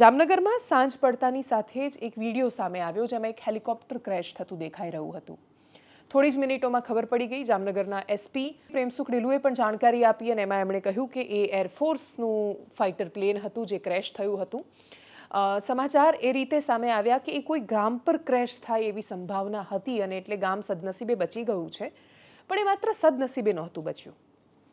જામનગરમાં સાંજ પડતાની સાથે જ એક વીડિયો સામે આવ્યો જેમાં એક હેલિકોપ્ટર ક્રેશ થતું દેખાઈ રહ્યું હતું. થોડી જ મિનિટોમાં ખબર પડી ગઈ જામનગરના એસપી પ્રેમસુખ ડિલુએ પણ જાણકારી આપી અને એમાં એમણે કહ્યું કે એ એરફોર્સનું ફાઇટર પ્લેન હતું જે ક્રેશ થયું હતું. સમાચાર એ રીતે સામે આવ્યા કે એ કોઈ ગામ પર ક્રેશ થાય એવી સંભાવના હતી અને એટલે ગામ સદનસીબે બચી ગયું છે. પણ એ માત્ર સદનસીબે નહોતું બચ્યું.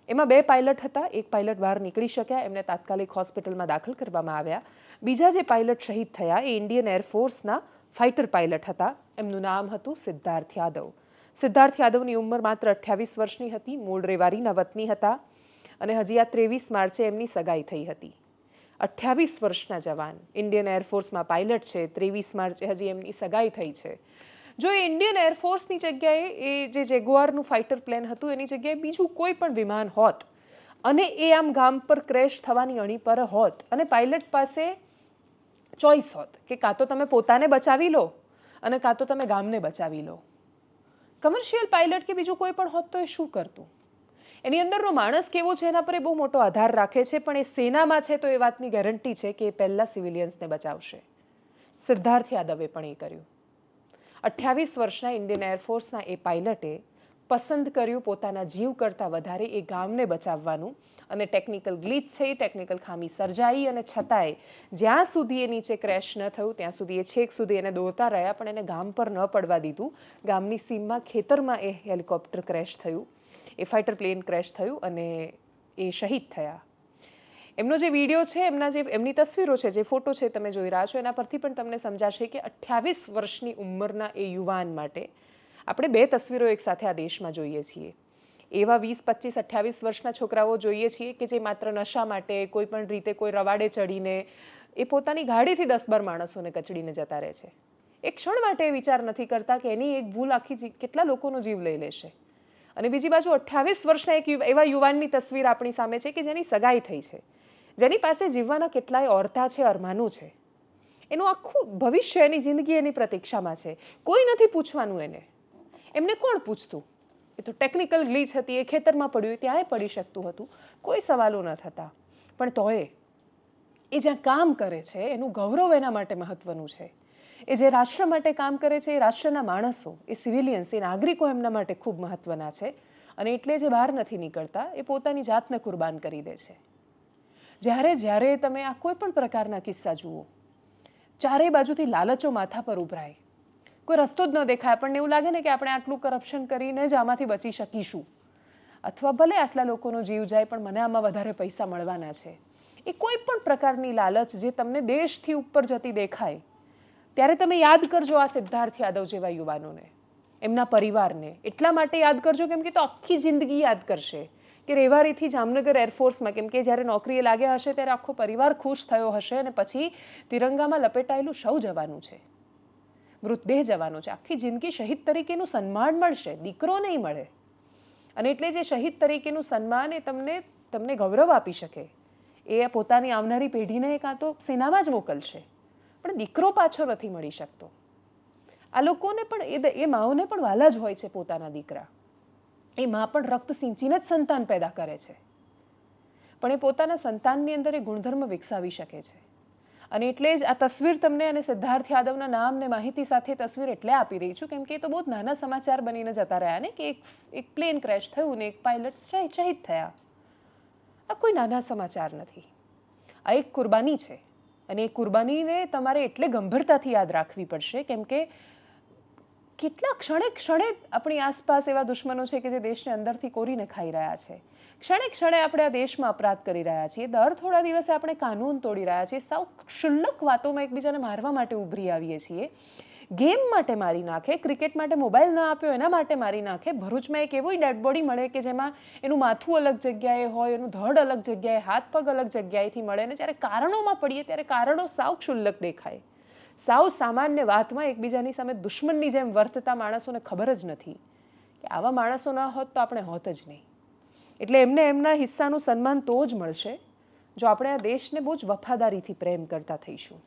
એમાં બે પાયલટ હતા. એક પાયલટ બહાર નીકળી શક્યા. એમને તાત્કાલિક હોસ્પિટલમાં દાખલ કરવામાં આવ્યા. બીજા જે પાયલટ શહીદ થયા, એ ઇન્ડિયન એરફોર્સના ફાઇટર પાયલટ હતા. એમનું નામ હતું સિદ્ધાર્થ યાદવ. સિદ્ધાર્થ યાદવની ઉંમર માત્ર અઠ્યાવીસ વર્ષની હતી. મૂળ રેવારીના વતની હતા અને હજી આ ત્રેવીસ માર્ચે એમની સગાઈ થઈ હતી. અઠ્યાવીસ વર્ષના જવાન ઇન્ડિયન એરફોર્સમાં પાયલટ છે. ત્રેવીસ માર્ચે હજી એમની સગાઈ થઈ છે. જો એ ઇન્ડિયન એરફોર્સની જગ્યાએ એ જે જેગુઆરનું ફાઇટર પ્લેન હતું, એની જગ્યાએ બીજું કોઈ પણ વિમાન હોત અને એ આમ ગામ પર ક્રેશ થવાની અણી પર હોત અને પાયલટ પાસે ચોઈસ હોત કે કાં તો તમે પોતાને બચાવી લો અને કાં તો તમે ગામને બચાવી લો. કમર્શિયલ પાયલટ કે બીજું કોઈ પણ હોત તો એ શું કરતું? એની અંદરનો માણસ કેવો છે એના પર એ બહુ મોટો આધાર રાખે છે, પણ એ સેનામાં છે તો એ વાતની ગેરંટી છે કે એ પહેલાં સિવિલિયન્સને બચાવશે. સિદ્ધાર્થ યાદવે પણ એ કર્યું. અઠ્યાવીસ વર્ષના ઇન્ડિયન એરફોર્સના એ પાયલટે પસંદ કર્યું પોતાના જીવ કરતાં વધારે એ ગામને બચાવવાનું અને ટેકનિકલ ગ્લિચ થઈ, ટેકનિકલ ખામી સર્જાઈ અને છતાંય જ્યાં સુધી એ નીચે ક્રેશ ન થયું, ત્યાં સુધી એ છેક સુધી એને દોડતા રહ્યા, પણ એને ગામ પર ન પડવા દીધું. ગામની સીમમાં ખેતરમાં એ હેલિકોપ્ટર ક્રેશ થયું, એ ફાઇટર પ્લેન ક્રેશ થયું અને એ શહીદ થયા. એમનો જે વીડિયો છે, એમના જે, એમની તસવીરો છે, જે ફોટો છે તમે જોઈ રહ્યા છો, એના પરથી પણ તમને સમજાશે કે અઠ્યાવીસ વર્ષની ઉંમરના એ યુવાન માટે આપણે બે તસવીરો એકસાથે આ દેશમાં જોઈએ છીએ. એવા વીસ, પચીસ, અઠ્યાવીસ વર્ષના છોકરાઓ જોઈએ છીએ કે જે માત્ર નશા માટે, કોઈ પણ રીતે કોઈ રવાડે ચડીને, એ પોતાની ગાડીથી દસ બાર માણસોને કચડીને જતા રહે છે. એક ક્ષણ માટે વિચાર નથી કરતા કે એની એક ભૂલ આખી કેટલા લોકોનો જીવ લઈ લેશે. અને બીજી બાજુ અઠ્યાવીસ વર્ષના એક એવા યુવાનની તસવીર આપણી સામે છે કે જેની સગાઈ થઈ છે. જેની પાસે જીવવાના કેટલાય ઓરતા છે, અરમાનું છે. એનું આખું ભવિષ્ય એની જિંદગી એની પ્રતીક્ષામાં છે. કોઈ નથી પૂછવાનું એને. એમને કોણ પૂછતું? એ તો ટેકનિકલ ગ્લીચ હતી, એ ખેતરમાં પડ્યું ત્યાંય પડી શકતું હતું. કોઈ સવાલો ન થતા. પણ તોય, એ જ્યાં કામ કરે છે, એનું ગૌરવ એના માટે મહત્વનું છે. એ જે રાષ્ટ્ર માટે કામ કરે છે, એ રાષ્ટ્રના માણસો, એ સિવિલિયન્સ એ નાગરિકો એમના માટે ખૂબ મહત્વના છે. અને એટલે જે બહાર નથી નીકળતા, એ પોતાની જાતને કુરબાન કરી દે છે. જ્યારે જ્યારે તમે આ કોઈ પણ પ્રકારના કિસ્સા જુઓ, ચારેય બાજુથી લાલચો માથા પર ઉભરાય. કોઈ રસ્તો જ ન દેખાય. આપણને એવું લાગે ને કે આપણે આટલું કરપ્શન કરીને જ આમાંથી બચી શકીશું. અથવા ભલે આટલા લોકોનો જીવ જાય, પણ મને આમાં વધારે પૈસા મળવાના છે. એ કોઈ પણ પ્રકારની લાલચ જે તમને દેશથી ઉપર જતી દેખાય, ત્યારે તમે યાદ કરજો આ સિદ્ધાર્થ યાદવ જેવા યુવાનોને. એમના પરિવારને. એટલા માટે યાદ કરજો, કેમ કે તો આખી જિંદગી યાદ કરશે. કે રેવારીથી જામનગર એરફોર્સમાં કેમ કે જ્યારે નોકરીએ લાગ્યા હશે ત્યારે આખો પરિવાર ખુશ થયો હશે અને પછી તિરંગામાં લપેટાયેલું શવ જવાનું છે. મૃતદેહ જવાનો છે. આખી જિંદગી શહીદ તરીકેનું સન્માન મળશે. દીકરો નહીં મળે. અને એટલે જે શહીદ તરીકેનું સન્માન એ તમને તમને ગૌરવ આપી શકે. એ પોતાની આવનારી પેઢીને કાં તો સેનામાં જ મોકલશે. પણ દીકરો પાછો નથી મળી શકતો. આ લોકોને પણ એ માઓને પણ વાલા જ હોય છે પોતાના દીકરા. એ માં પણ રક્ત સિંચીને જ સંતાન પેદા કરે છે. પણ એ પોતાના સંતાનની અંદર એ ગુણધર્મ વિકસાવી શકે છે. અને એટલે જ આ તસવીર તમને અને સિદ્ધાર્થ યાદવના નામ ને માહિતી સાથે તસવીર એટલે આપી રહી છું, કેમ કે એ તો બહુ નાના સમાચાર બનીને જતા રહ્યા ને કે એક એક પ્લેન ક્રેશ થયું ને એક પાયલટ શહીદ થયા. આ કોઈ નાના સમાચાર નથી. આ એક કુરબાની છે. અને એ કુરબાનીને તમારે એટલે ગંભીરતાથી યાદ રાખવી પડશે, કેમ કે કેટલા ક્ષણે ક્ષણે આપણી આસપાસ એવા દુશ્મનો છે કે જે દેશને અંદરથી કોરીને ખાઈ રહ્યા છે? ક્ષણે ક્ષણે આપણે આ દેશમાં અપરાધ કરી રહ્યા છીએ. દર થોડા દિવસે આપણે કાનૂન તોડી રહ્યા છીએ. સાવ ક્ષુલ્લક વાતોમાં એકબીજાને મારવા માટે ઉભરી આવીએ છીએ. ગેમ માટે મારી નાખે, ક્રિકેટ માટે મોબાઈલ ન આપ્યો, એના માટે મારી નાખે. ભરૂચમાં એક એવો ડેડ બોડી મળે કે જેમાં એનું માથું અલગ જગ્યાએ હોય, એનું ધડ અલગ જગ્યાએ, હાથ પગ અલગ જગ્યાએથી મળે ને જ્યારે કારણોમાં પડીએ ત્યારે કારણો સાવ ક્ષુલ્લક દેખાય. સાવ સામાન્ય વાતમાં એકબીજાની સામે દુશ્મનની જેમ વર્તતા માણસોને ખબર જ નથી કે આવા માણસો ન હોત તો આપણે હોત જ નહીં. એટલે એમને એમના હિસ્સાનું સન્માન તો જ મળશે જો આપણે આ દેશને બહુ જ વફાદારીથી પ્રેમ કરતા થઈશું.